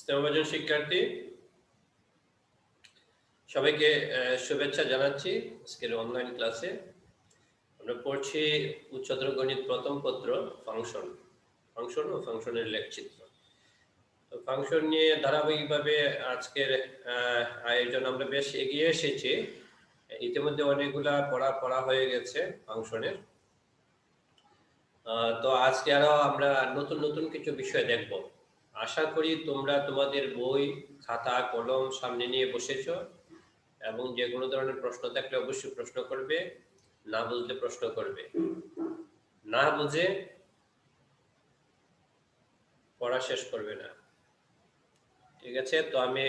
স্নেহভাজন শিক্ষার্থী, সবাইকে শুভেচ্ছা জানাচ্ছি আজকের অনলাইন ক্লাসে আমরা পড়ছি উচ্চতর গণিত প্রথম পত্র ফাংশন ফাংশন ও ফাংশনের লেখচিত্র। তো ফাংশন নিয়ে ধারাবাহিকভাবে আজকের আয়োজন আমরা বেশ এগিয়ে এসেছি। ইতিমধ্যে অনেকগুলা পড়া পড়া হয়ে গেছে ফাংশনের তো আজকে আরও আমরা নতুন নতুন কিছু বিষয় দেখব। আশা করি তোমরা তোমাদের বই, খাতা, কলম সামনে নিয়ে বসেছ এবং যে কোনো ধরনের প্রশ্ন থাকলে অবশ্যই প্রশ্ন করবে, না বুঝলে প্রশ্ন করবে। না বুঝে পড়া শেষ করবে না। ঠিক আছে, তো আমি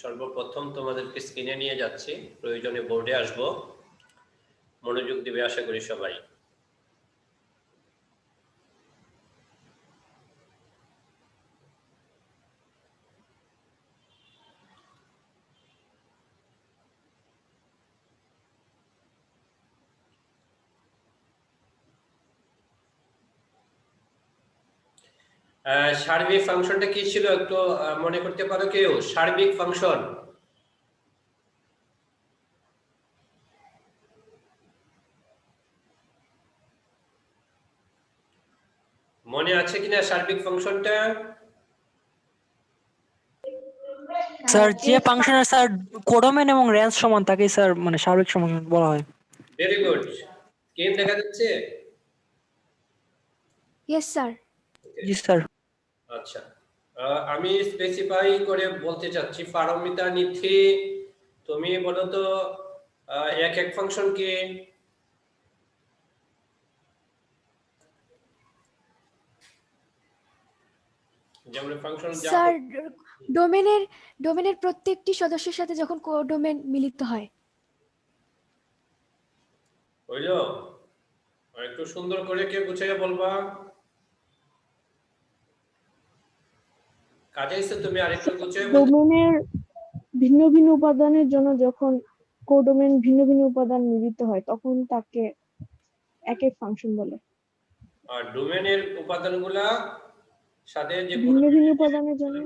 সর্বপ্রথম তোমাদেরকে স্ক্রিনে নিয়ে যাচ্ছি। প্রয়োজনে বোর্ডে আসব। মনোযোগ দিবে আশা করি সবাই। সার্বিক ফাংশনটা কি ছিল একটু মনে করতে পারো কেউ? সার্বিক ফাংশন। মনে আছে কিনা সার্বিক ফাংশনটা? স্যার যে ফাংশনের স্যার কোডোমেন এবং রেঞ্জ সমান তাকে স্যার মানে সার্বিক সমাধান বলা হয়। ভেরি গুড স্ক্রিন দেখা যাচ্ছে? ইয়েস স্যার জি স্যার। আচ্ছা। আমি স্পেসিফাই করে বলতে চাচ্ছি পারমিতা নিথি তুমি বলো তো এক এক ফাংশন কি? যেমন ফাংশন স্যার ডোমেনের ডোমেনের প্রত্যেকটি সদস্যের সাথে যখন কোডোমেন মিলিত হয়। হইল? একটু সুন্দর করে কে গুছিয়ে বলবা? কাজে তুমি আরেকটু গুছিয়ে ডোমেনের ভিন্ন ভিন্ন উপাদানের জন্য যখন কোডোমেন ভিন্ন ভিন্ন উপাদান মিলিত হয় তখন তাকে এক এক ফাংশন বলে। আর ডোমেনের উপাদানগুলা সাথে যে ভিন্ন ভিন্ন উপাদানের জন্য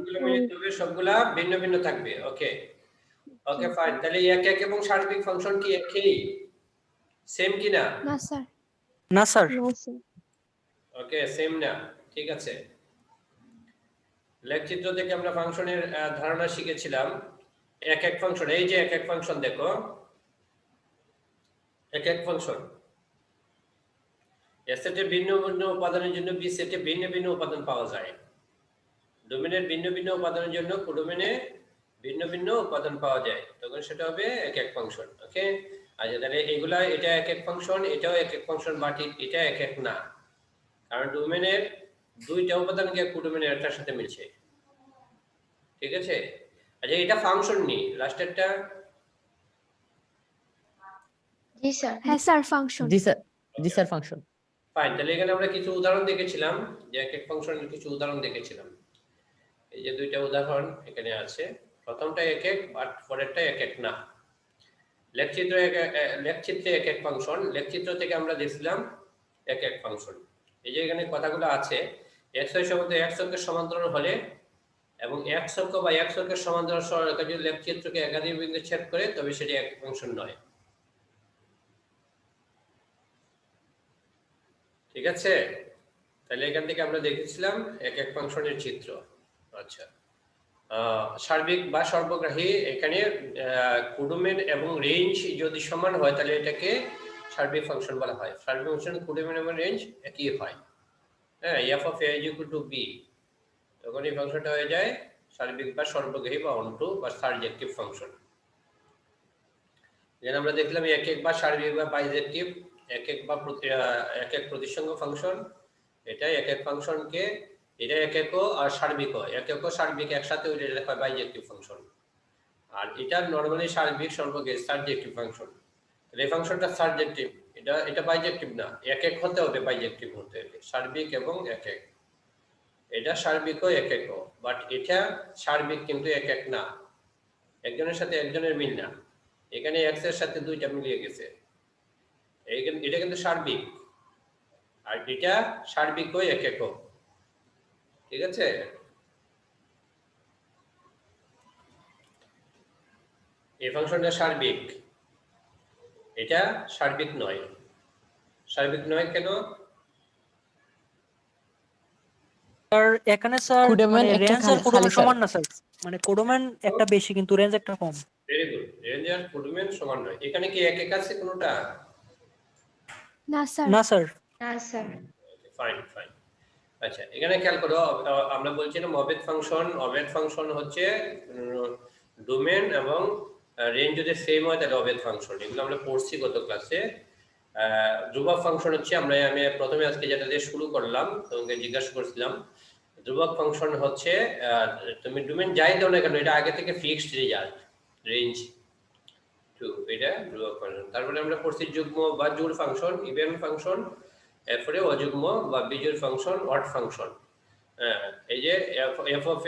সবগুলা ভিন্ন ভিন্ন থাকবে। ওকে। ওকে ফাইন তাহলে এক এক এবং সার্বিক ফাংশন কি একই? সেম কি না না স্যার না স্যার ওকে সেম না। ঠিক আছে। লেখচিত্র থেকে আমরা ফাংশনের ধারণা শিখেছিলাম। এক এক ফাংশন, এই যে এক এক ফাংশন দেখো। এক এক ফাংশন। এ সেটে ভিন্ন ভিন্ন উপাদানের জন্য বি সেটে ভিন্ন ভিন্ন উপাদান পাওয়া যায়। ডোমেনের ভিন্ন ভিন্ন উপাদানের জন্য কোডোমেনে ভিন্ন ভিন্ন উপাদান পাওয়া যায়। তখন সেটা হবে এক এক ফাংশন ওকে আচ্ছা তাহলে এগুলা, এটা এক এক ফাংশন, এটাও এক এক ফাংশন, বাট এটা এক এক না। কারণ ডোমেনের দুইটা উপাদান গিয়ে কোডোমেনের একটার সাথে মিলছে। ঠিক আছে? আচ্ছা এটা ফাংশন নি লাস্টেরটা জি স্যার। হ্যাঁ স্যার ফাংশন জি স্যার জি স্যার ফাংশন ফাইন তাহলে এখানে আমরা কিছু উদাহরণ দেখেছিলাম যে এক এক ফাংশনের কিছু উদাহরণ দেখেছিলাম। এই যে দুইটা উদাহরণ এখানে আছে। প্রথমটা এক এক বাট পরেরটা এক এক না। লেখচিত্র এক এক- লেখচিত্রে এক এক ফাংশন লেখচিত্র থেকে আমরা দেখছিলাম এক এক ফাংশন এই যে এখানে কথাগুলো আছে এক্স ওয়াই এক অঙ্কের সমান্তরাল হলে এবং এক অঙ্ক বা এক অঙ্কের সমান্তরাল সরলরেখা যদি লেখচিত্রকে একাধিক বিন্দু ছেদ করে, তবে সেটি এক ফাংশন নয়। ঠিক আছে? তাহলে এখান থেকে আমরা দেখেছিলাম এক এক ফাংশনের চিত্র। আচ্ছা। সার্বিক বা সর্বগ্রাহী এখানে কুডুমেন এবং রেঞ্জ যদি সমান হয়, তাহলে এটাকে সার্বিক ফাংশন বলা হয়। সার্বিক ফাংশন কুডুমেন এবং রেঞ্জ একই হয়। হ্যাঁ F of A equal to B তখন এই ফাংশনটা হয়ে যায় সার্বিক বা সর্বগ্রাহী বা অন্টু বা সার্জেক্টিভ ফাংশন। যেন আমরা দেখলাম এক এক বা সার্বিক বা বাইজেক্টিভ, এক এক বা এক এক প্রতিসঙ্গ ফাংশন এটা এক এক ফাংশনকে, এটা এক এক আর সার্বিক এক এক সার্বিক একসাথে হইলে এটা হয় বাইজেক্টিভ ফাংশন। আর এটা নর্মালি সার্বিক সর্বকে সাবজেক্টিভ ফাংশন। এই ফাংশনটা সাবজেক্টিভ এটা এটা বাইজেক্টিভ না। এক এক হতে হবে বাইজেক্টিভ হতে। হবে সার্বিক এবং এক এক। এটা সার্বিকও এক এক বাট এটা সার্বিক কিন্তু এক এক না। একজনের সাথে একজনের মিল না। এখানে এক্সের সাথে দুইটা মিলিয়ে গেছে। এটা কিন্তু সার্বিক। আর এটা সার্বিকও এক একক ঠিক আছে? এই ফাংশনটা সার্বিক। এটা সার্বিক নয়। সার্বিক নয় কেন? স্যার এখানে স্যার মানে রেঞ্জ আর কোডোমেন সমান না স্যার মানে কোডোমেন একটা বেশি কিন্তু রেঞ্জ একটা কম। ভেরি গুড রেঞ্জ আর ফুডম্যান সমান নয়। এখানে কি এক এক আছে কোনোটা? না স্যার না স্যার না স্যার ফাইন ফাইন আচ্ছা এখানে খেয়াল করো আমরা বলছিলাম অবেদ ফাংশন অবেদ ফাংশন হচ্ছে ডোমেন এবং রেঞ্জ যদি সেম হয় তাহলে অবেদ ফাংশন এগুলো আমরা পড়ছি গত ক্লাসে ধ্রুবক ফাংশন হচ্ছে আমরা আমি প্রথমে আজকে যেটা দিয়ে শুরু করলাম, তোমাকে জিজ্ঞাসা করছিলাম, ধ্রুবক ফাংশন হচ্ছে তুমি ডোমেন যাই দাও না কেন, এটা আগে থেকে ফিক্সড রেজাল্ট রেঞ্জ টু এটা ধ্রুবক ফাংশন তারপরে আমরা পড়ছি যুগ্ম বা জোড় ফাংশন ইভেন ফাংশন এরপরে অযুগ্ম বা বিজোড় ফাংশন অড ফাংশন এই যে এফ অফ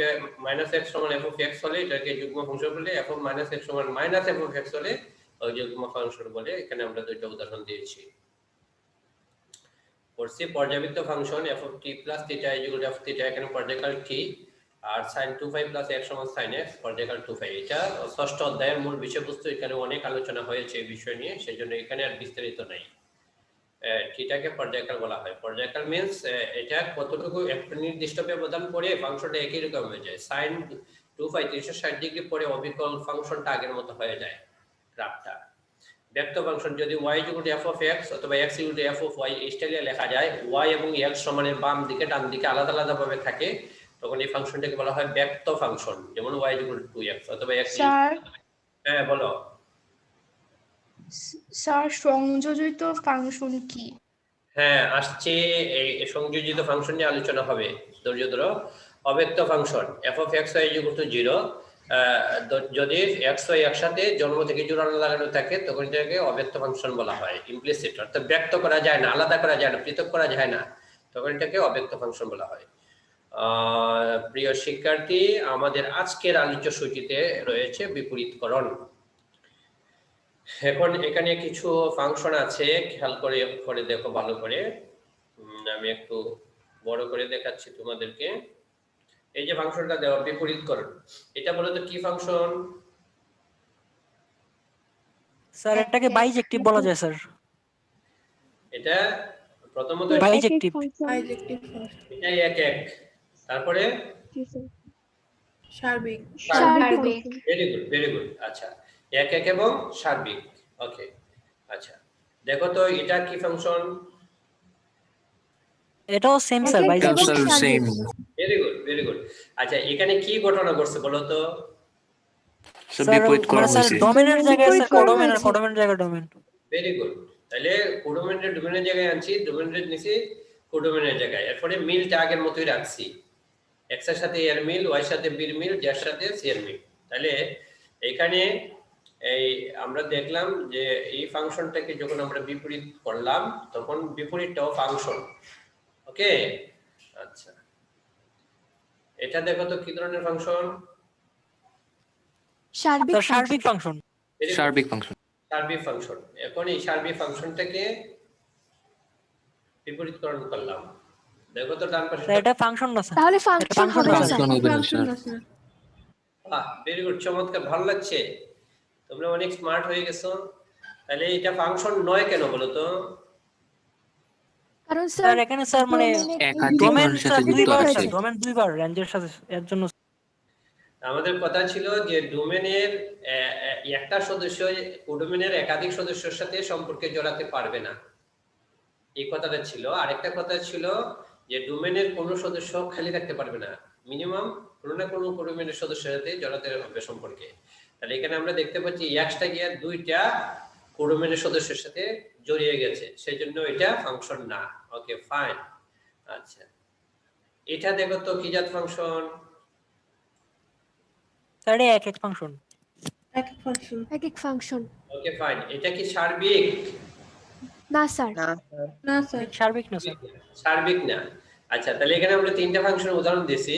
মাইনাস এক্স সমান এফ অফ এক্স হলে এটাকে যুগ্ম ফাংশন বলে এফ অফ মাইনাস এক্স সমান মাইনাস এফ অফ এক্স হলে অযুগ্ম ফাংশন বলে, এখানে আমরা দুইটা উদাহরণ দিয়েছি। পড়ছি পর্যাবৃত্ত function F of T plus theta equal F theta এখানে পর্যায়কাল টি আর টু ফাইভ প্লাস এক্স সমান সাইন এক্স পর্যায়কাল টু ফাইভ এটা ষষ্ঠ অধ্যায়ের মূল বিষয়বস্তু, এখানে অনেক আলোচনা হয়েছে এই বিষয় নিয়ে সেই জন্য এখানে আর বিস্তারিত নাই। থিটাকে পর্যায়কাল বলা হয়। পর্যায়কাল মিন্স এটা কতটুকু একটা নির্দিষ্ট ব্যবধান পরে ফাংশনটা একই রকম হয়ে যায়। টু ফাইভ তিনশো ষাট ডিগ্রি পরে অবিকল ফাংশনটা আগের মতো হয়ে যায়। গ্রাফটা ব্যক্ত ফাংশন যদি অফ এক্স অথবা অফ ওয়াই এই স্টাইলে লেখা যায় ওয়াই এবং এক্স সমানের বাম দিকে ডান দিকে আলাদা আলাদা ভাবে থাকে তখন এই ফাংশনটাকে বলা হয় ব্যক্ত ফাংশন। যেমন টু এক্স অথবা এক্স স্যার। হ্যাঁ বলো। স্যার সংযোজিত ফাংশন কি? হ্যাঁ আসছে এই সংযোজিত ফাংশন নিয়ে আলোচনা হবে। ধৈর্য ধরো। অব্যক্ত function F of X Y equal to zero যদি ওয়াই একসাথে জন্ম থেকে জোড়ানো লাগানো থাকে, তখন এটাকে অব্যক্ত ফাংশন বলা হয় ইমপ্লিসিট অর্থাৎ ব্যক্ত করা যায় না, আলাদা করা যায় না, পৃথক করা যায় না, তখন এটাকে অব্যক্ত ফাংশন বলা হয়। প্রিয় শিক্ষার্থী, আমাদের আজকের আলোচ্য সূচিতে রয়েছে বিপরীতকরণ। এখন এখানে কিছু ফাংশন আছে, খেয়াল করে করে দেখো ভালো করে। আমি একটু বড় করে দেখাচ্ছি তোমাদেরকে। এই যে ফাংশনটা দেওয়া বিপরীত বিপরীতকরণ এটা বলো তো কি ফাংশন স্যার এটাকে বাইজেক্টিভ বলা যায় স্যার। এটা প্রথমত By- এক এক Bijective. ফাংশন এটাই এক এক। তারপরে? সার্বিক। সার্বিক। ভেরি গুড ভেরি গুড আচ্ছা এক এক এবং সার্বিক। ওকে আচ্ছা। দেখো তো এটা কি ফাংশন এটাও সেম স্যার বাইজেক্টিভ সার্বিক। ভেরি গুড আচ্ছা এখানে কি ঘটনা ঘটছে বলো তো? বিপরীত করা হয়েছে। ডোমেনের জায়গায় বিপরীত স্যার করা কোডোমেন আর হয়েছে। কোডোমেনের জায়গায় ডোমেন ভেরি গুড তাহলে কোডোমেনের ডোমেনের জায়গায় আনছি ডোমেনের নিচে কোডোমেনের জায়গায়। এরপরে মিলটা আগের মতোই রাখছি। এক্সের সাথে এর মিল ওয়াই সাথে বির মিল যার সাথে সি এর মিল তাহলে এখানে এই আমরা দেখলাম যে এই ফাংশনটাকে যখন আমরা বিপরীত করলাম তখন বিপরীতটাও ফাংশন। ওকে আচ্ছা। এটা দেখো তো কি ধরনের ফাংশন সার্বিক সার্বিক ফাংশন সার্বিক ফাংশন সার্বিক ফাংশন এখন এই সার্বিক ফাংশনটাকে বিপরীতকরণ করলাম। দেখো তো ডান পাশে এটা ফাংশন না স্যার তাহলে ফাংশন হবে না না, ফাংশন না স্যার আছে বাহ ভেরি গুড চমৎকার। ভালো লাগছে। তোমরা অনেক স্মার্ট হয়ে গেছো। তাহলে এটা ফাংশন নয় কেন বলো তো? কারণ স্যার স্যার এখানে স্যার মানে ডোমেন দুইবার ডোমেন দুইবার রেঞ্জের সাথে এর জন্য আমাদের কথা ছিল যে ডোমেনের একটা সদস্য ডোমেনের একাধিক সদস্যের সাথে সম্পর্কে জড়াতে পারবে না। এই কথাটা ছিল। আরেকটা কথা ছিল যে ডোমেনের কোনো সদস্য খালি রাখতে পারবে না। মিনিমাম কোনো না কোনো ডোমেনের সদস্যের সাথে জড়াতে হবে সম্পর্কে। তাহলে এখানে আমরা দেখতে পাচ্ছি একটা গিয়ে দুইটা কোডোমেনের সদস্যের সাথে জড়িয়ে গেছে। সেই জন্য এটা ফাংশন না। ওকে ফাইন আচ্ছা। এটা দেখো তো কি জাত ফাংশন স্যার এক এক ফাংশন এক এক ফাংশন এক এক ফাংশন ওকে ফাইন এটা কি সার্বিক? না স্যার। না স্যার। সার্বিক না স্যার। সার্বিক না। আচ্ছা তাহলে এখানে আমরা তিনটা ফাংশন উদাহরণ দিছি।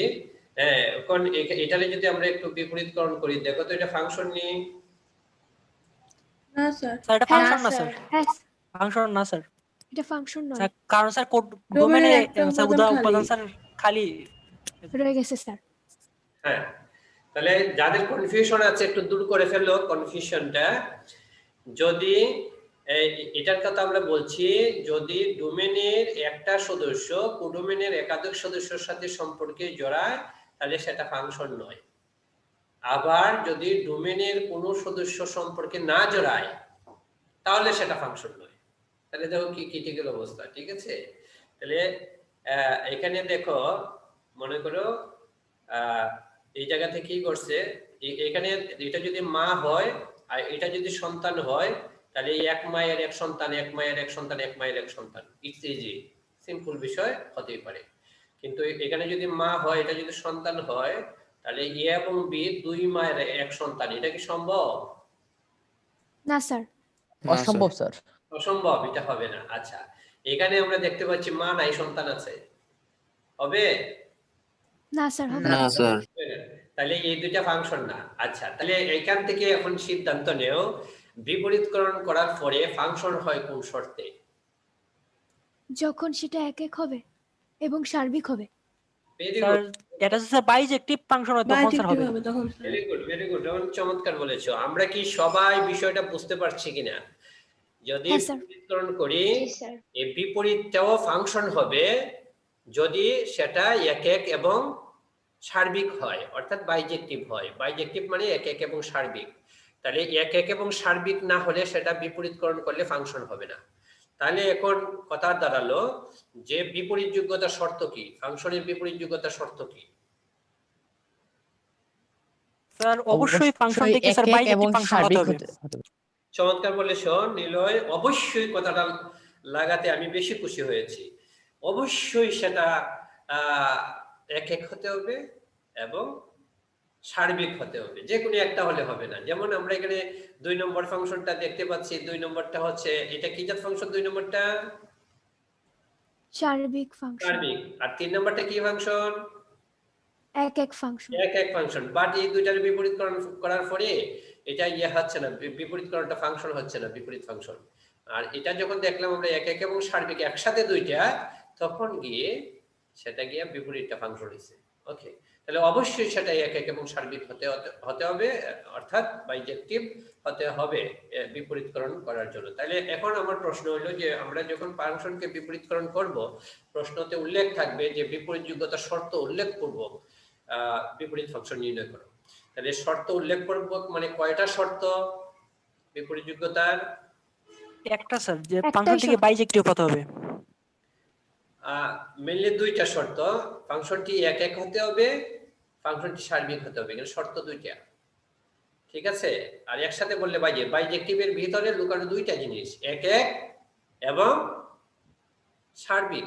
হ্যাঁ এখন এটারে যদি আমরা একটু বিপরীতকরণ করি দেখো তো এটা ফাংশন নেই না স্যার। স্যার এটা হ্যাঁ, ফাংশন না স্যার। স্যার। হ্যাঁ ফাংশন না স্যার। এটা ফাংশন নয়। স্যার কারণ স্যার কোড ডোমেনে স্যার উপাদান উদাহরণ উপাদান স্যার খালি। রয়ে গেছে স্যার। হ্যাঁ। তাহলে যাদের কনফিউশন আছে একটু দূর করে ফেলল কনফিউশনটা যদি এটার কথা আমরা বলছি যদি ডোমেনের একটা সদস্য কোডোমেনের একাধিক সদস্যের সাথে সম্পর্কে জড়ায় তাহলে সেটা ফাংশন নয়। আবার যদি ডোমেনের কোনো সদস্য সম্পর্কে না জড়ায় তাহলে সেটা ফাংশন নয়। তাহলে দেখো কি ক্রিটিক্যাল অবস্থা ঠিক আছে? তাহলে এখানে দেখো মনে করো এই জায়গা থেকে কি করছে এখানে এটা যদি মা হয় আর এটা যদি সন্তান হয় তাহলে এক মায়ের এক সন্তান এক মায়ের এক সন্তান এক মায়ের এক সন্তান। ইটস ইজি সিম্পল বিষয় হতেই পারে। কিন্তু এখানে যদি মা হয় এটা যদি সন্তান হয় তাহলে এ এবং বি দুই মায়ের এক সন্তান। এটা কি সম্ভব? না স্যার। অসম্ভব স্যার। অসম্ভব এটা হবে না। আচ্ছা এখানে আমরা দেখতে পাচ্ছি মা নাই সন্তান আছে। হবে? না স্যার হবে না। স্যার। তাহলে এই দুইটা ফাংশন না। আচ্ছা তাহলে এখান থেকে এখন সিদ্ধান্ত নেও। বিপরীতকরণ করার পরে ফাংশন হয় কোন শর্তে? যখন সেটা এক এক হবে এবং সার্বিক হবে। ভেরি স্যার গুড এটা স্যার বাইজেক্টিভ ফাংশন হয় তখন স্যার হবে। হবে তখন sir. Very good very good চমৎকার বলেছ। আমরা কি সবাই বিষয়টা বুঝতে পারছি কিনা? যদি হ্যাঁ। বিপরীতকরণ করি এই বিপরীতটাও ফাংশন হবে যদি সেটা এক এক এবং সার্বিক হয় অর্থাৎ বাইজেক্টিভ হয়। বাইজেক্টিভ মানে এক এক এবং সার্বিক। তাহলে এক এক এবং সার্বিক না হলে সেটা বিপরীতকরণ করলে ফাংশন হবে না। তাহলে এখন কথা দাঁড়াল যে বিপরীত যোগ্যতা শর্ত কি? ফাংশনের বিপরীত যোগ্যতা শর্ত কি? স্যার অবশ্যই ফাংশন থেকে স্যার এবং বাইজেক্টিভ ফাংশন হতে হবে। চমৎকার বলেছ নিলয় অবশ্যই কথাটা লাগাতে আমি বেশি খুশি হয়েছি। অবশ্যই সেটা এক এক হতে হবে এবং সার্বিক হতে হবে। যে কোনো একটা হলে হবে না। যেমন আমরা এখানে দুই নম্বর ফাংশনটা দেখতে পাচ্ছি। দুই নম্বরটা হচ্ছে এটা কি জাত ফাংশন দুই নম্বরটা? সার্বিক ফাংশন। সার্বিক। আর তিন নম্বরটা কি ফাংশন? এক এক ফাংশন। এক এক ফাংশন। বাট এই দুইটার বিপরীতকরণ করার পরে এটা ইয়ে হচ্ছে না বি- বিপরীতকরণটা ফাংশন হচ্ছে না বিপরীত ফাংশন আর এটা যখন দেখলাম আমরা এক এক এবং সার্বিক একসাথে দুইটা তখন গিয়ে সেটা গিয়ে বিপরীতটা ফাংশন হয়েছে ওকে তাহলে অবশ্যই সেটা এক এক এবং সার্বিক হতে হতে- হবে অর্থাৎ বাইজেক্টিভ হতে হবে বিপরীতকরণ করার জন্য। তাহলে এখন আমার প্রশ্ন হলো যে আমরা যখন ফাংশনকে বিপরীতকরণ করব প্রশ্নতে উল্লেখ থাকবে যে বিপরীত যোগ্যতা শর্ত উল্লেখ আহ, বিপরীত ফাংশন নির্ণয় করো তাহলে শর্ত উল্লেখ পূর্বক মানে কয়টা শর্ত? বিপরীত যোগ্যতার একটা স্যার যে ফাংশন থেকে। বাইজেক্টিভ হতে হবে। মেনলি দুইটা শর্ত। ফাংশনটি এক এক হতে হবে ফাংশনটি সার্বিক হতে হবে এখানে শর্ত দুইটা। ঠিক আছে? আর একসাথে বললে বাইজে বাইজেক্টিভের ভিতরে লুকানো দুইটা জিনিস এক এক এবং সার্বিক।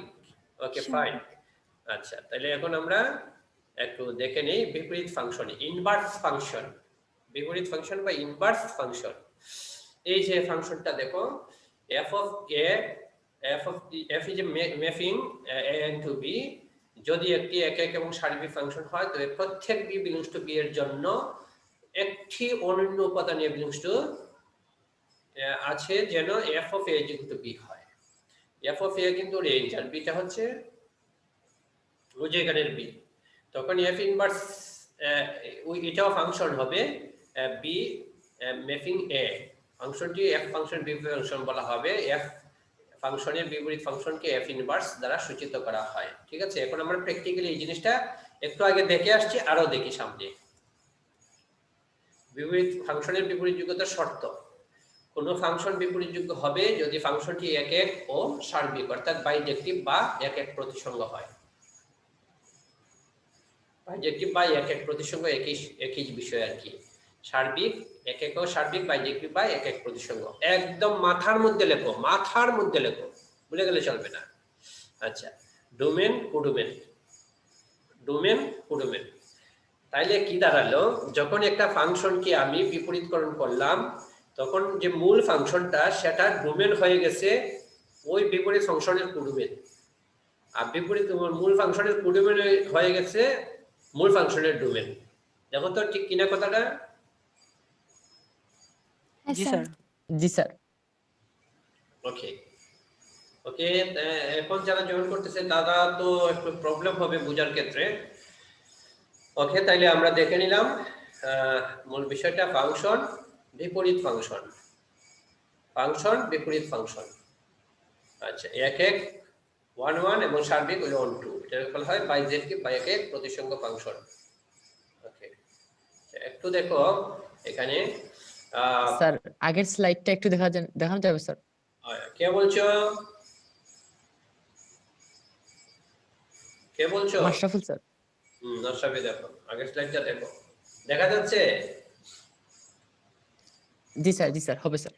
ওকে ফাইন আচ্ছা তাহলে এখন আমরা একটু দেখে নেই, বিপরীত ফাংশন ইনভার্স ফাংশন বিপরীত ফাংশন বা ইনভার্স ফাংশন এই যে ফাংশনটা দেখো F of A F of F is mapping A onto B যদি একটি এক এক এবং সার্বিক ফাংশন হয়, তবে প্রত্যেক বি বিলংস টু বি এর জন্য একটি অনন্য উপাদান এ বিলংস টু আছে যেন এফ অফ এ যেহেতু বি হয়। এফ অফ এ কিন্তু রেঞ্জ আর বিটা হচ্ছে রোজেগারের বি তখন এফ ইনভার্স এটাও ফাংশন হবে বি ম্যাপিং এ ফাংশনটি এফ ফাংশন বি ফাংশন বলা হবে। এফ ফাংশনের বিপরীত ফাংশনকে এফ ইনভার্স দ্বারা সূচিত করা হয়। ঠিক আছে? এখন আমরা প্র্যাকটিক্যালি এই জিনিসটা একটু আগে দেখে আসছি, আরও দেখি সামনে। বিপরীত ফাংশনের বিপরীত যোগ্যতার শর্ত। কোনো ফাংশন বিপরীতযোগ্য হবে যদি ফাংশনটি এক এক ও সার্বিক, অর্থাৎ বাইজেক্টিভ বা এক এক প্রতিসঙ্গ হয়। বাইজেক্টিভ বা এক এক প্রতিসঙ্গ একই একই বিষয় আর কি। সার্বিক, এক এক সার্বিক বাইজেক্টিভ বা এক এক প্রতিসঙ্গ একদম মাথার মধ্যে লেখো, মাথার মধ্যে লেখো। ভুলে গেলে চলবে না। আচ্ছা ডোমেন কোডোমেন ডোমেন কোডোমেন তাইলে কি দাঁড়াল? যখন একটা ফাংশনকে আমি বিপরীতকরণ করলাম, তখন যে মূল ফাংশনটা, সেটা ডোমেন হয়ে গেছে ওই বিপরীত ফাংশনের কুডোমেন আর বিপরীত মূল ফাংশনের কুডোমেন হয়ে গেছে মূল ফাংশনের ডোমেন দেখো তো ঠিক কিনা কথাটা? জি স্যার জি স্যার ওকে ওকে এখন যারা জয়েন করতেছে তারা তো একটু প্রবলেম হবে বোঝার ক্ষেত্রে। ওকে তাইলে আমরা দেখে নিলাম আহ, মূল বিষয়টা ফাংশন বিপরীত ফাংশন ফাংশন বিপরীত ফাংশন আচ্ছা এক এক ওয়ান ওয়ান এবং সার্বিক হলো ওয়ান টু বলা হয় বাইজেক্টিভ বা এক এক প্রতিসঙ্গ ফাংশন ওকে একটু দেখো এখানে স্যার আগের স্লাইডটা একটু দেখা দেখানো যাবে স্যার? কে বলছো? কে বলছো? মাশরাফুল স্যার। হুম নরসাবি দেখো আগের স্লাইডটা দেখো। দেখা যাচ্ছে? জি স্যার জি স্যার হবে স্যার।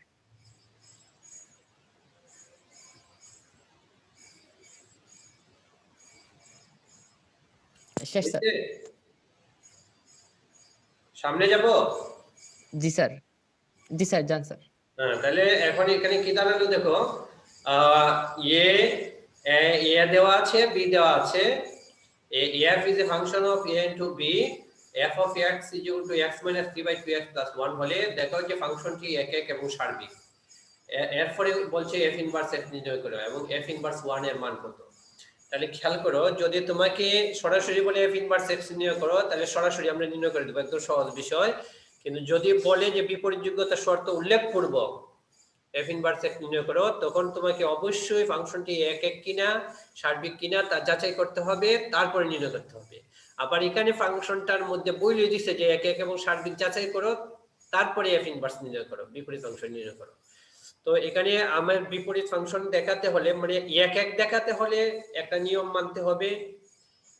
শেষ স্যার। সামনে যাব? জি স্যার। জি স্যার যান স্যার। হ্যাঁ তাহলে এখন এখানে কি দাঁড়াল দেখো? এ এ দেওয়া আছে বি দেওয়া আছে। F is A function of A into B F of X is equal to X minus three by two X plus one হলে দেখো যে ফাংশনটি এক এক এবং সার্বিক এরপরে বলছে এফ ইনভার্স এফ নির্ণয় করো এবং এফ ইনভার্স ওয়ানের মান কত? তাহলে খেয়াল করো, যদি তোমাকে সরাসরি বলে এফ ইনভার্স এক্স নির্ণয় করো, তাহলে সরাসরি আমরা নির্ণয় করে দেবো, একদম সহজ বিষয়। কিন্তু যদি বলে যে বিপরীত যোগ্যতা শর্ত উল্লেখ পূর্বক এফ ইনভার্স এক্স নির্ণয় করো, তখন তোমাকে অবশ্যই ফাংশনটি এক এক কিনা, সার্বিক কিনা, তা যাচাই করতে হবে, তারপরে নির্ণয় করতে হবে। আবার এখানে ফাংশনটার মধ্যে বইলে দিচ্ছে যে এক এক এবং সার্বিক যাচাই করো, তারপরে এফ ইনভার্স নির্ণয় করো, বিপরীত অংশ নির্ণয় করো। তো এখানে আমার বিপরীত ফাংশন দেখাতে হলে মানে এক এক দেখাতে হলে একটা নিয়ম মানতে হবে,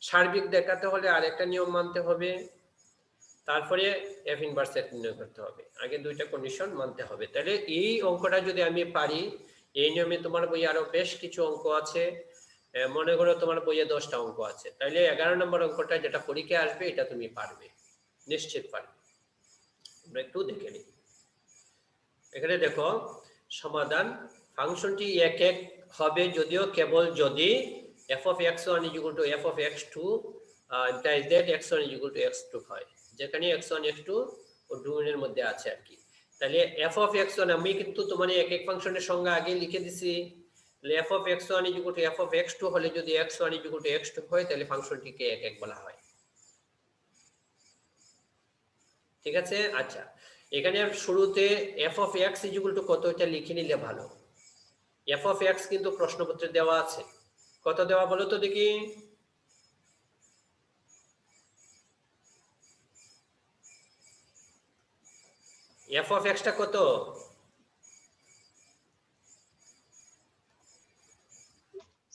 সার্বিক দেখাতে হলে আরেকটা নিয়ম মানতে হবে, তারপরে এফ ইনভার্স এফ নির্ণয় করতে হবে। আগে দুইটা কন্ডিশন মানতে হবে। তাহলে এই অঙ্কটা যদি আমি পারি, এই নিয়মে তোমার বইয়ে আরও বেশ কিছু অঙ্ক আছে। মনে করো তোমার বইয়ে দশটা অঙ্ক আছে। তাহলে এগারো নম্বর অঙ্কটা যেটা পরীক্ষায় আসবে, এটা তুমি পারবে। নিশ্চিত পারবে। আমরা একটু দেখে নিই। এখানে দেখো সমাধান। ফাংশনটি এক এক হবে যদিও কেবল যদি F of X one is equal to F of X two implies that X one is equal to X two হয়। যেখানে এক্স ওয়ান এক্স টু ও ডোমেনের মধ্যে আছে আর কি। তাহলে এফ অফ এক্স ওয়ান আমি কিন্তু তোমার এক এক ফাংশনের সঙ্গে আগে লিখে দিছি। তাহলে F of X one is equal to F of X two হলে যদি X one is equal to X two হয়, তাহলে ফাংশনটিকে এক এক বলা হয়। ঠিক আছে? আচ্ছা। এখানে শুরুতে F of X is equal to কত এটা লিখে নিলে ভালো। এফ অফ এক্স কিন্তু প্রশ্নপত্রে দেওয়া আছে। কত দেওয়া বলো তো দেখি। এফ অফ এক্সটা কত?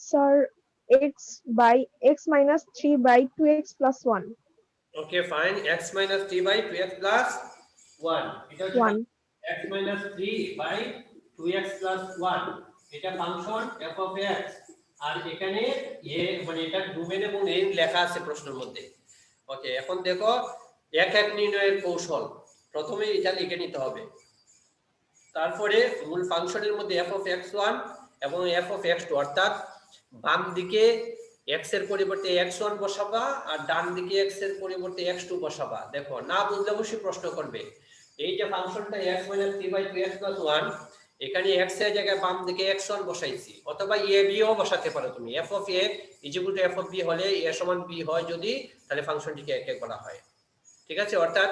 Sir X by X minus three by two X plus one okay fine X minus three by two X plus one এটা হচ্ছে one X minus three by two X plus one এটা function of x আর এখানে এ মানে এটা domain এবং range লেখা আছে প্রশ্নের মধ্যে। ওকে এখন দেখো এক এক নির্ণয়ের কৌশল। প্রথমে এটা লিখে নিতে হবে। তারপরে মূল ফাংশনের মধ্যে এফ অফ এক্স ওয়ান এবং এফ অফ এক্স টু অর্থাৎ বাম দিকে এক্সের পরিবর্তে এক্স ওয়ান বসাবা আর ডান দিকে এক্সের পরিবর্তে এক্স টু বসাবা। দেখো না বুঝলে অবশ্যই প্রশ্ন করবে। এই যে ফাংশনটা minus three by two X plus one এখানে এক্সের জায়গায় বাম দিকে এক্স বসাইছি। অথবা এ ও বসাতে পারো তুমি। F of A is equal to F of B হলে এ সমান বি হয় যদি, তাহলে ফাংশনটিকে এক এক বলা হয়। ঠিক আছে? অর্থাৎ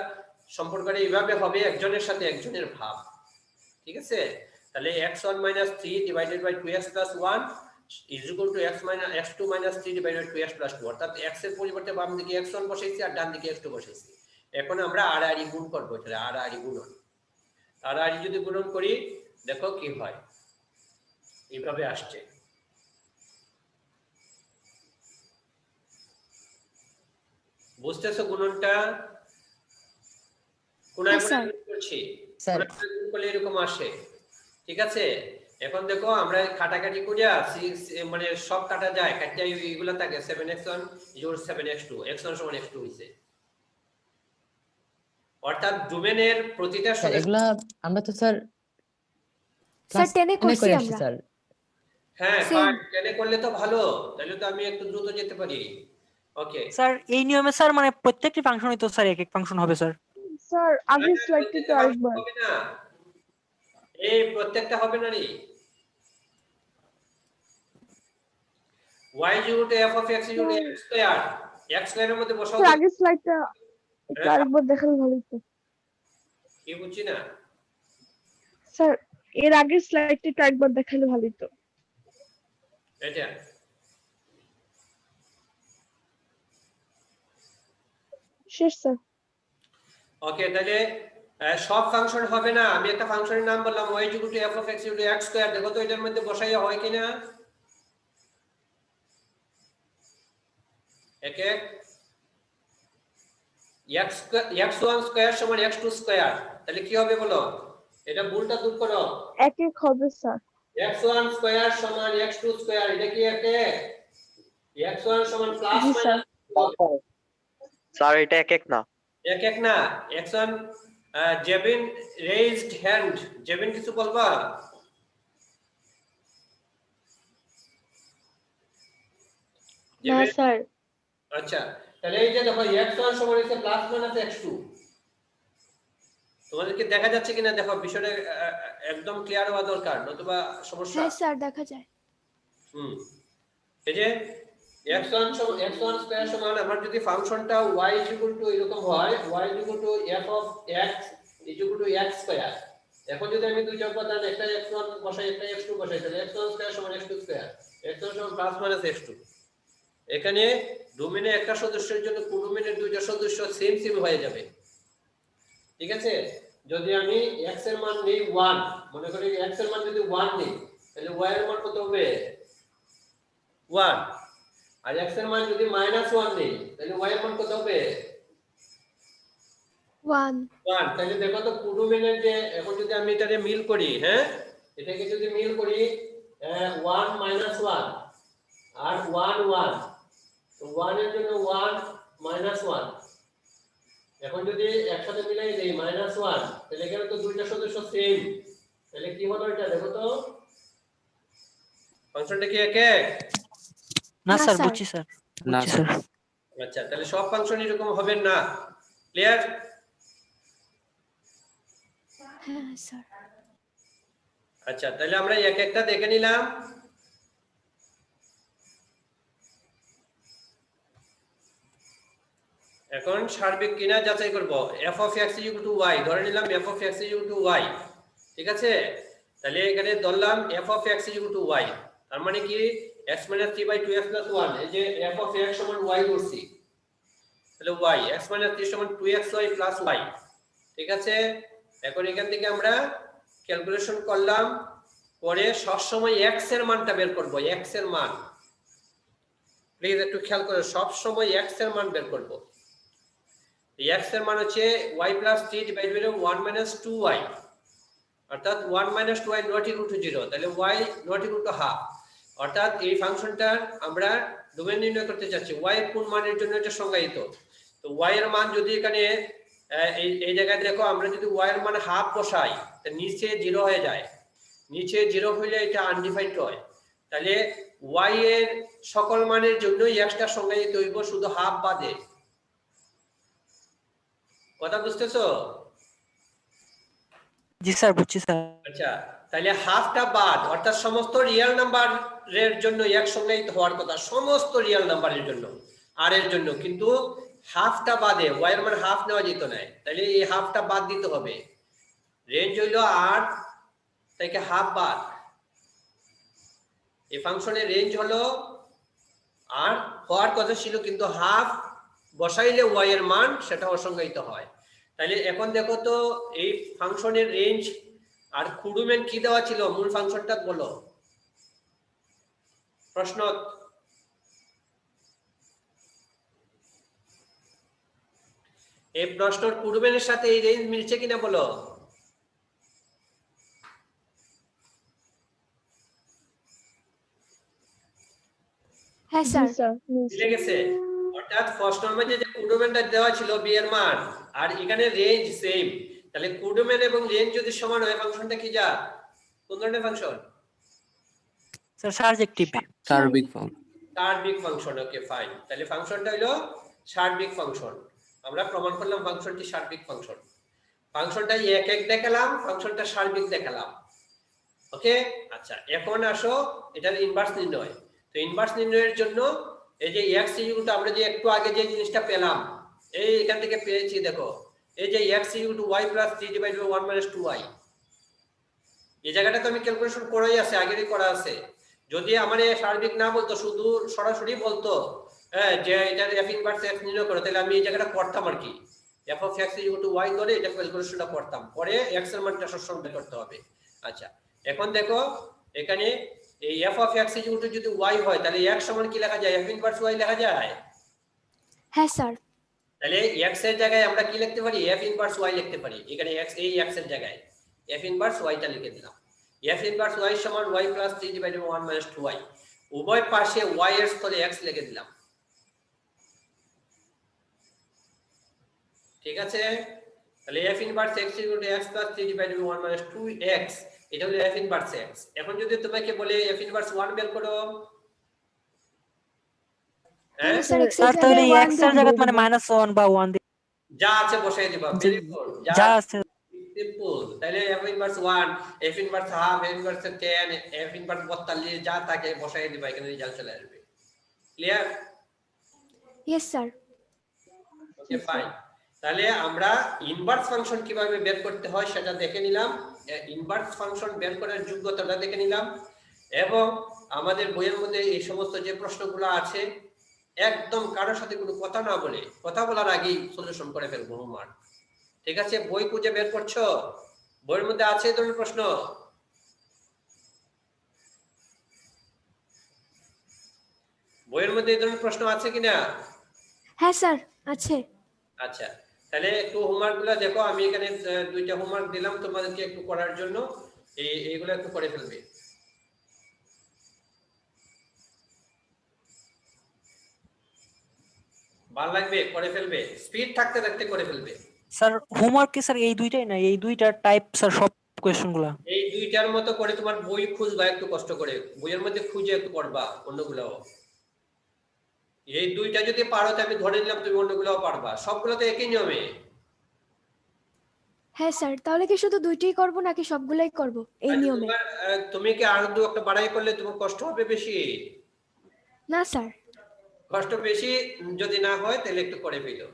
সম্পর্কটা এইভাবে হবে, একজনের সাথে একজনের ভাব। ঠিক আছে? তাহলে X one minus three divided by two X plus one equal to X minus X two minus three divided two X plus two অর্থাৎ এক্সের পরিবর্তে বাম দিকে এক্স ওয়ান বসাইছি আর ডান দিকে এক্স টু বসাইছি। এখন আমরা আর আড়ি গুণ করব তাহলে আর আড়ি গুণন। আর আড়ি যদি গুণন করি দেখো কি হয়? এইভাবে আসছে। বুঝতেছো গুণনটা? কোনায় করছি? করলে এরকম আসে। ঠিক আছে? এখন দেখো আমরা কাটাকাটি করি মানে সব কাটা যায় কাটা এগুলো থাকে seven X one your seven X two X one সমান এক্স টু হয়েছে অর্থাৎ ডোমেনের প্রতিটা সদস্য এগুলা আমরা তো স্যার স্যার টেনে করছি আমরা। স্যার হ্যাঁ টেনে করলে তো ভালো। তাহলে তো আমি একটু দ্রুত যেতে পারি। ওকে স্যার এই নিয়মে স্যার মানে প্রত্যেকটি ফাংশনই তো স্যার এক এক ফাংশন হবে স্যার স্যার আগের স্লাইডটি তো আরেকবার। না। এই প্রত্যেকটা হবে না রে। Y equal to f of x equal to x square এক স্কয়ারের মধ্যে বসাও। স্যার আগের স্লাইডটা একটু আরেকবার দেখালে ভালো হতো। কি বুঝছি না? স্যার এর আগের স্লাইডটা একটু একবার দেখালে ভালো হতো। এটা? শেষ স্যার ওকে তাহলে সব ফাংশন হবে না? আমি একটা ফাংশনের নাম বললাম y f of x x square দেখো তো এটার মধ্যে বসাইয়া হয় কিনা? এক। X1 স্কয়ার সমান x2 স্কয়ার তাহলে কি হবে বলো? এটা ভুলটা দূর করো। এক এক হবে স্যার। X1 স্কয়ার সমান x2 স্কয়ার এটা কি এক? এক x1 সমান প্লাস মাইনাস স্যার। এটা এক এক না? এক এক না। একজন জেবিন রেইজড হ্যান্ড জেবিন কিছু বলবা? না স্যার। আচ্ছা। তাহলে এই যে দেখো x1 সমান হচ্ছে প্লাস মাইনাস x2 তোমাদেরকে দেখা যাচ্ছে কিনা? দেখো বিষয়টা একদম ক্লিয়ার হওয়া দরকার নতুবা সমস্যা। হ্যাঁ স্যার দেখা যায়। হুম। এই যে x1 x1 স্কয়ার সমান আমার যদি ফাংশনটা y এরকম হয় y f of x x square এখন যদি আমি দুই দুইটা উপাদান একটা x1 বসাই একটা x2 বসাই তাহলে x1 স্কয়ার সমান x2 স্কয়ার x1 সমান প্লাস মাইনাস x2 এখানে ডোমেনে একটা সদস্যের জন্য কোডোমেনের দুইটা সদস্য সেম সেম হয়ে যাবে। ঠিক আছে? যদি আমি x এর মান নেই 1 মনে করি x এর মান যদি 1 নেই তাহলে y এর মান কত হবে? 1 আর x এর মান যদি মাইনাস 1 নেই তাহলে y এর মান কত হবে? ওয়ান 1 তাহলে দেখো তো কুডুমেনের যে এখন যদি আমি এটাকে মিল করি হ্যাঁ? এটাকে যদি মিল করি 1 মাইনাস 1 আর 1 1 তো 1 এর জন্য 1 মাইনাস 1 এখন যদি একসাথে মিলাই দেই মাইনাস 1 তাহলে এখানে তো দুইটা সদস্য সেম তাহলে কি হলো এটা? দেখো তো। ফাংশনটা কি এক? এক না স্যার। বুঝছি স্যার। না স্যার। আচ্ছা তাহলে সব ফাংশন এরকম হবে না। ক্লিয়ার হ্যাঁ স্যার। আচ্ছা তাহলে আমরা এক একটা দেখে নিলাম। এখন সার্বিক কিনা যাচাই করব। f of x is equal to y, ধরে নিলাম f of x y, ঠিক আছে? তাহলে এখানে ধরলাম f of x y, তার মানে কি? x minus 3 by 2x plus 1 এই যে f of x y করছি। তাহলে y, x minus 3 সমান 2xy plus y, ঠিক আছে? এখন এখান থেকে আমরা ক্যালকুলেশন করলাম করে সবসময় x এর মানটা বের করব, x এর মান। প্লিজ একটু খেয়াল করে সব সময় x এর মান বের করব। X এর মান হচ্ছে y plus three divide by one minus two Y অর্থাৎ one minus two Y not equal to zero তাহলে y not equal to half অর্থাৎ এই ফাংশনটার আমরা ডোমেন নির্ণয় করতে চাচ্ছি। এর কোন মানের জন্য এটা সংজ্ঞায়িত? তো y এর মান যদি এখানে এই এই জায়গায় দেখো, আমরা যদি y এর মান হাফ বসাই নিচে জিরো হয়ে যায়। নিচে জিরো হইলে এটা আনডিফাইন্ড হয়। তাহলে y এর সকল মানের জন্যই এক্সট্রা সংজ্ঞায়িত হইব, শুধু হাফ বাদে। কথা বুঝতেছো? জি স্যার বুঝছি স্যার। আচ্ছা তাহলে হাফটা বাদ অর্থাৎ সমস্ত রিয়েল নাম্বারের জন্য এক সংজ্ঞায়িত হওয়ার কথা সমস্ত রিয়েল নাম্বারের জন্য আর এর জন্য। কিন্তু হাফটা বাদে ওয়াই এর মানে হাফ নেওয়া যেত না। তাহলে এই হাফটা বাদ দিতে হবে। রেঞ্জ হইল আট থেকে হাফ বাদ। এই ফাংশনের রেঞ্জ হলো আর হওয়ার কথা ছিল কিন্তু হাফ বসাইলে ওয়াই এর মান সেটা অসংজ্ঞায়িত হয়। তাহলে এখন দেখো তো এই ফাংশনের রেঞ্জ আর কুডুমেন কি দেওয়া ছিল? মূল ফাংশনটা বলো। প্রশ্ন। এই প্রশ্নর কুডুমেনের সাথে এই রেঞ্জ মিলছে কিনা বলো। হ্যাঁ স্যার। স্যার মিলে গেছে? অর্থাৎ ফার্স্ট নর্মাল যে কুডুমেনটা দেওয়া ছিল বি এর মান আর এখানে রেঞ্জ সেম তাহলে কুডুমেন এবং রেঞ্জ যদি সমান হয় ফাংশনটা কি যা? কোন ধরনের ফাংশন স্যার সার্জেক্টিভ সার্বিক ফাংশন সার্বিক ফাংশন ওকে ফাইন তাহলে ফাংশনটা হলো সার্বিক ফাংশন আমরা প্রমাণ করলাম ফাংশনটি সার্বিক ফাংশন ফাংশনটা এক এক দেখালাম ফাংশনটা সার্বিক দেখালাম। ওকে আচ্ছা এখন আসো এটার ইনভার্স নির্ণয়। তো ইনভার্স নির্ণয়ের জন্য এই যে এক্স ইকুয়াল আমরা যে একটু আগে যে জিনিসটা পেলাম, এই এখান থেকে পেয়েছি, দেখো। এই যে X equal to Y plus three divide one minus two Y এই জায়গাটা তো আমি ক্যালকুলেশন করাই আছে, আগেরই করা আছে। যদি আমার সার্বিক না বলতো, শুধু সরাসরি বলতো হ্যাঁ যে এটা এফ ইনভার্স এক্স নির্ণয় করো, তাহলে আমি এই জায়গাটা করতাম আর কি। F of X to Y ধরে এটা ক্যালকুলেশনটা করতাম। পরে এক্সের মানটা সবসময় করতে হবে। আচ্ছা এখন দেখো, এখানে এই F of X equal to যদি ওয়াই হয় তাহলে এক্স সমান কি লেখা যায়? এফ ইনভার্স ওয়াই লেখা যায়? হ্যাঁ স্যার। তাহলে এক্সের জায়গায় আমরা কি লিখতে পারি? এফ ইনভার্স ওয়াই লিখতে পারি। এখানে এক্স এই এক্সের জায়গায়। এফ ইনভার্স ওয়াইটা লিখে দিলাম। এফ ইনভার্স ওয়াই সমান Y plus three divide one minus two Y উভয় পাশে ওয়াই এর স্থলে এক্স লিখে দিলাম। ঠিক আছে? তাহলে F inverse X equal to X plus three divide by one minus two X এটা হলো এফ ইনভার্স এক্স এখন যদি তোমাকে বলে এফ ইনভার্স ওয়ান বের করো স্যার এর তাহলে এক্সের জায়গায় মানে মাইনাস ওয়ান বা ওয়ান যা আছে বসাই দিবা ভেরি গুড যা আছে সিম্পল তাহলে F inverse 1 F inverse half F inverse 10 F inverse 42 যা থাকে বসাই দিবা এখানে রেজাল্ট চলে আসবে। Clear yes sir okay fine তাহলে আমরা ইনভার্স ফাংশন কীভাবে বের করতে হয় সেটা দেখে নিলাম। ইনভার্স ফাংশন বের করার যোগ্যতাটা দেখে নিলাম এবং আমাদের বইয়ের মধ্যে এই সমস্ত যে প্রশ্নগুলো আছে একদম কারোর সাথে কোনো কথা না বলে কথা বলার আগেই সলিউশন করে ফেলব হোমওয়ার্ক ঠিক আছে? বই খুঁজে বের করছ? বইয়ের মধ্যে আছে এই ধরনের প্রশ্ন? বইয়ের মধ্যে এই ধরনের প্রশ্ন আছে কিনা? হ্যাঁ স্যার আছে। আচ্ছা। তাহলে একটু হোমওয়ার্কগুলো দেখো আমি এখানে দুইটা হোমওয়ার্ক দিলাম তোমাদেরকে একটু করার জন্য। এই এইগুলো একটু করে ফেলবে। ভালো লাগবে? করে ফেলবে? স্পিড থাকতে থাকতে করে ফেলবে। স্যার হোমওয়ার্ক কি স্যার এই দুইটাই না? এই দুইটা টাইপ স্যার সব কোয়েশ্চেনগুলা? এই দুইটার মতো করে তোমার বই খুঁজবা একটু কষ্ট করে। বইয়ের মধ্যে খুঁজে একটু করবা অন্যগুলো এই দুইটা যদি পারো তো আমি ধরে নিলাম তুমি অন্যগুলোও পারবা। সবগুলো তো একই নিয়মে? হ্যাঁ স্যার তাহলে কি শুধু দুইটাই করব নাকি সবগুলাই করব? এই নিয়মে। তুমি কি আর দু একটা বাড়াই করলে তোমার কষ্ট হবে বেশি? না স্যার। কষ্ট বেশি? যদি না হয় তাহলে একটু করে ফেলো।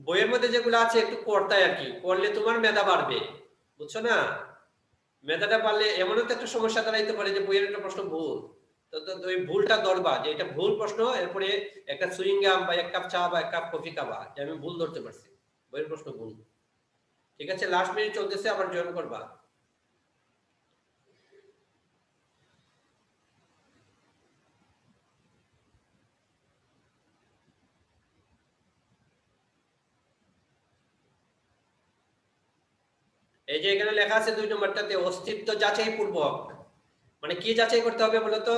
বইয়ের মধ্যে যেগুলো আছে একটু করতাই আর কি। করলে তোমার মেধা বাড়বে। বুঝছ না? মেধাটা পারলে এমনও তো একটা সমস্যা দাঁড়াইতে পারে যে বইয়ের একটা প্রশ্ন ভুল। ওই ভুলটা ধরবা, যে এটা ভুল প্রশ্ন, এরপরে একটা সুইংগাম বা এক কাপ চা বা এক কাপ কফি খাবা, যে আমি ভুল ধরতে পারছি। বইয়ের প্রশ্ন ভুল। ঠিক আছে লাস্ট মিনিট চলতেছে, আবার জয়েন করবা। এই যে এখানে লেখা আছে দুই নম্বরটাতে, অস্তিত্ব যাচাই পূর্বক। মানে কি যাচাই করতে হবে বলতো?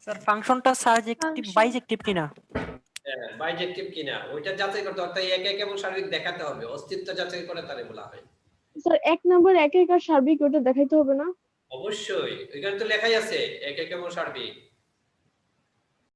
স্যার ফাংশনটা সাজেক্টিভ বাইজেক্টিভ কিনা? বাইজেক্টিভ কিনা? ওইটা যাচাই করতে হবে। অর্থাৎ এক এক এবং সার্বিক দেখাতে হবে। অস্তিত্ব যাচাই করে তারে বলা হয়। স্যার এক নম্বর এক এক আর সার্বিক ওটা দেখাইতে হবে না? অবশ্যই। এখানে তো লেখাই আছে এক এক এবং সার্বিক।